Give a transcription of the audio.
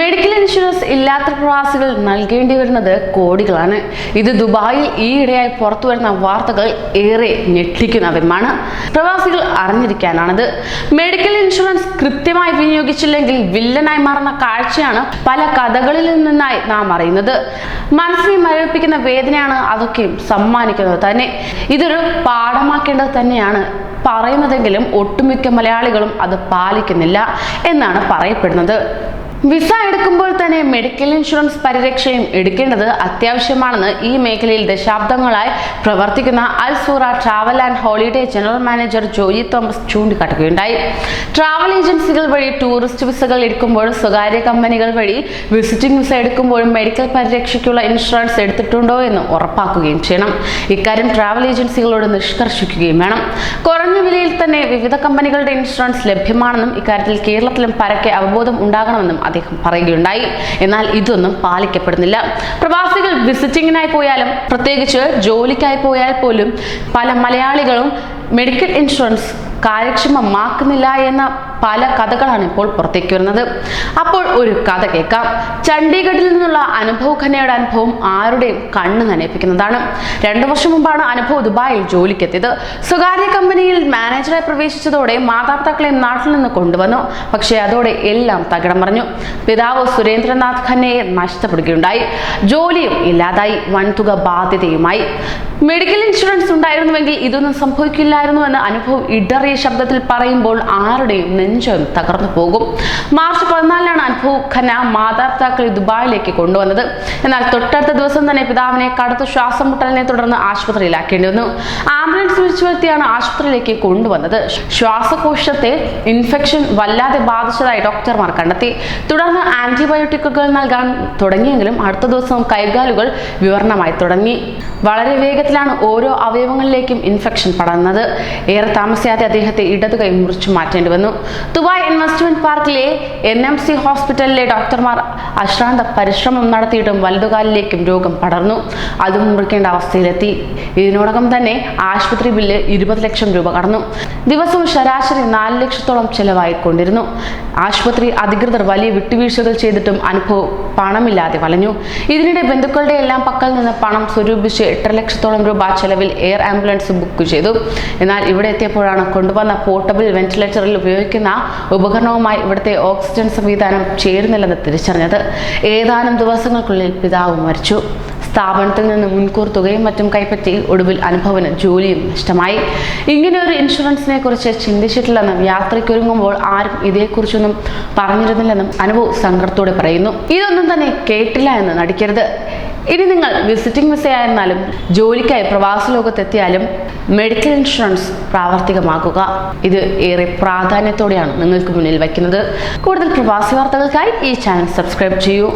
Medical insurance ഇല്ലാത്ത പ്രവാസികൾ നൽകേണ്ടി വരുന്നത് കോടികളാണ്. ഇത് ദുബായിൽ ഈയിടെയായി പുറത്തു വരുന്ന വാർത്തകൾ ഏറെ ഞെട്ടിക്കുന്നതുമാണ് പ്രവാസികൾ അറിഞ്ഞിരിക്കാനാണത്. മെഡിക്കൽ ഇൻഷുറൻസ് കൃത്യമായി വിനിയോഗിച്ചില്ലെങ്കിൽ വില്ലനായി മാറുന്ന കാഴ്ചയാണ് പല കഥകളിൽ നിന്നായി നാം അറിയുന്നത്. മനസ്സിനെ മരവിപ്പിക്കുന്ന വേദനയാണ് അതൊക്കെയും സമ്മാനിക്കുന്നത് തന്നെ. ഇതൊരു പാഠമാക്കേണ്ടത് തന്നെയാണ്. പറയുന്നതെങ്കിലും ഒട്ടുമിക്ക മലയാളികളും അത് പാലിക്കുന്നില്ല എന്നാണ് പറയപ്പെടുന്നത്. വിസ എടുക്കുമ്പോൾ തന്നെ മെഡിക്കൽ ഇൻഷുറൻസ് പരിരക്ഷയും എടുക്കേണ്ടത് അത്യാവശ്യമാണെന്ന് ഈ മേഖലയിൽ ദശാബ്ദങ്ങളായി പ്രവർത്തിക്കുന്ന അൽസൂറ travel and holiday general manager Joy Thomas ചൂണ്ടിക്കാട്ടുകയുണ്ടായി. Travel ഏജൻസികൾ വഴി ടൂറിസ്റ്റ് വിസകൾ എടുക്കുമ്പോൾ സ്വകാര്യ കമ്പനികൾ വഴി വിസിറ്റിംഗ് വിസ എടുക്കുമ്പോഴും മെഡിക്കൽ പരിരക്ഷയ്ക്കുള്ള ഇൻഷുറൻസ് എടുത്തിട്ടുണ്ടോ എന്ന് ഉറപ്പാക്കുകയും ചെയ്യണം. ഇക്കാര്യം ട്രാവൽ ഏജൻസികളോട് നിഷ്കർഷിക്കുകയും വേണം. കുറഞ്ഞ വിലയിൽ തന്നെ വിവിധ കമ്പനികളുടെ ഇൻഷുറൻസ് ലഭ്യമാണെന്നും ഇക്കാര്യത്തിൽ കേരളത്തിലും പരക്കെ അവബോധം ഉണ്ടാകണമെന്നും അദ്ദേഹം പറയുകയുണ്ടായി. എന്നാൽ ഇതൊന്നും പാലിക്കപ്പെടുന്നില്ല. പ്രവാസികൾ വിസിറ്റിങ്ങിനായി പോയാലും പ്രത്യേകിച്ച് ജോലിക്കായി പോയാൽ പോലും പല മലയാളികളും മെഡിക്കൽ ഇൻഷുറൻസ് കാര്യക്ഷമമാക്കുന്നില്ല എന്ന പല കഥകളാണ് ഇപ്പോൾ പുറത്തേക്ക് വരുന്നത്. അപ്പോൾ ഒരു കഥ കേൾക്കാം. ചണ്ഡീഗഡിൽ നിന്നുള്ള അനുഭവ് ഖന്നയുടെ അനുഭവം ആരുടെയും കണ്ണ് നനയിപ്പിക്കുന്നതാണ്. രണ്ടു വർഷം മുമ്പാണ് അനുഭവ് ദുബായിൽ ജോലിക്കെത്തിയത്. സ്വകാര്യ കമ്പനിയിൽ മാനേജറായി പ്രവേശിച്ചതോടെ മാതാപിതാക്കളെ നാട്ടിൽ നിന്ന് കൊണ്ടുവന്നു. പക്ഷേ അതോടെ എല്ലാം തകിടം പറഞ്ഞു പിതാവ് സുരേന്ദ്രനാഥ് ഖന്നയെ നഷ്ടപ്പെടുകയുണ്ടായി. ജോലിയും ഇല്ലാതായി. വൻതുക ബാധ്യതയുമായി. മെഡിക്കൽ ഇൻഷുറൻസ് ഉണ്ടായിരുന്നുവെങ്കിൽ ഇതൊന്നും സംഭവിക്കില്ലായിരുന്നുവെന്ന് അനുഭവം ഇടറിയ ശബ്ദത്തിൽ പറയുമ്പോൾ ആരുടെയും നെഞ്ചം തകർന്നു പോകും. മാർച്ച് പതിനാലിനാണ് അനുഭവ് ഖന മാതാപിതാക്കളെ ദുബായിലേക്ക് കൊണ്ടുവന്നത്. എന്നാൽ തൊട്ടടുത്ത ദിവസം തന്നെ പിതാവിനെ കടുത്ത ശ്വാസം മുട്ടലിനെ തുടർന്ന് ആശുപത്രിയിലാക്കേണ്ടി വന്നു. ആംബുലൻസ് വിളിച്ചു വരുത്തിയാണ് ആശുപത്രിയിലേക്ക് കൊണ്ടുവന്നത്. ശ്വാസകോശത്തെ ഇൻഫെക്ഷൻ വല്ലാതെ ബാധിച്ചതായി ഡോക്ടർമാർ കണ്ടെത്തി. തുടർന്ന് ആന്റിബയോട്ടിക്കുകൾ നൽകാൻ തുടങ്ങിയെങ്കിലും അടുത്ത ദിവസം കൈകാലുകൾ വിവരണമായി തുടങ്ങി. വളരെ വേഗത്തിലാണ് ഓരോ അവയവങ്ങളിലേക്കും ഇൻഫെക്ഷൻ പടർന്നത്. ഏറെ താമസിയാതെ അദ്ദേഹത്തെ ഇടതു കൈ മുറിച്ചു മാറ്റേണ്ടി വന്നു. ദുബായ് ഇൻവെസ്റ്റ്മെന്റ് പാർക്കിലെ എൻ എം സി ഹോസ്പിറ്റലിലെ ഡോക്ടർമാർ അശ്രാന്ത പരിശ്രമം നടത്തിയിട്ടും വലതുകാലിലേക്കും രോഗം പടർന്നു. അതും മുറിക്കേണ്ട അവസ്ഥയിലെത്തി. ഇതിനോടകം തന്നെ ആശുപത്രി ബില്ല് ഇരുപത് ലക്ഷം രൂപ കടന്നു. ദിവസവും ശരാശരി നാല് ലക്ഷത്തോളം ചെലവായിക്കൊണ്ടിരുന്നു. ആശുപത്രി അധികൃതർ വലിയ വിട്ടുവീഴ്ചകൾ ചെയ്തിട്ടും അനുഭവം പണമില്ലാതെ വലഞ്ഞു. ഇതിനിടെ ബന്ധുക്കളുടെ എല്ലാം പക്കൽ നിന്ന് പണം സ്വരൂപിച്ച് എട്ടര ലക്ഷത്തോളം രൂപ ചെലവിൽ എയർ ആംബുലൻസ് ബുക്ക് ചെയ്തു. എന്നാൽ ഇവിടെ എത്തിയപ്പോഴാണ് കൊണ്ടുവന്ന പോർട്ടബിൾ വെന്റിലേറ്ററിൽ ഉപയോഗിക്കുന്ന ഉപകരണവുമായി ഇവിടുത്തെ ഓക്സിജൻ സംവിധാനം ചേരുന്നില്ലെന്ന് തിരിച്ചറിഞ്ഞത്. ഏതാനും ദിവസങ്ങൾക്കുള്ളിൽ പിതാവ് മരിച്ചു. സ്ഥാപനത്തിൽ നിന്ന് മുൻകൂർ തുകയും മറ്റും കൈപ്പറ്റി ഒടുവിൽ അനുഭവന് ജോലിയും നഷ്ടമായി. ഇങ്ങനെ ഒരു ഇൻഷുറൻസിനെ കുറിച്ച് ചിന്തിച്ചിട്ടില്ലെന്നും യാത്രയ്ക്കൊരുങ്ങുമ്പോൾ ആരും ഇതേക്കുറിച്ചൊന്നും പറഞ്ഞിരുന്നില്ലെന്നും അനുഭവ് സങ്കടത്തോടെ പറയുന്നു. ഇതൊന്നും തന്നെ കേട്ടില്ല എന്ന് നടിക്കരുത്. ഇനി നിങ്ങൾ വിസിറ്റിംഗ് വിസയായിരുന്നാലും ജോലിക്കായി പ്രവാസ ലോകത്തെത്തിയാലും മെഡിക്കൽ ഇൻഷുറൻസ് പ്രാവർത്തികമാക്കുക. ഇത് ഏറെ പ്രാധാന്യത്തോടെയാണ് നിങ്ങൾക്ക് മുന്നിൽ വയ്ക്കുന്നത്. കൂടുതൽ പ്രവാസി വാർത്തകൾക്കായി ഈ ചാനൽ സബ്സ്ക്രൈബ് ചെയ്യൂ.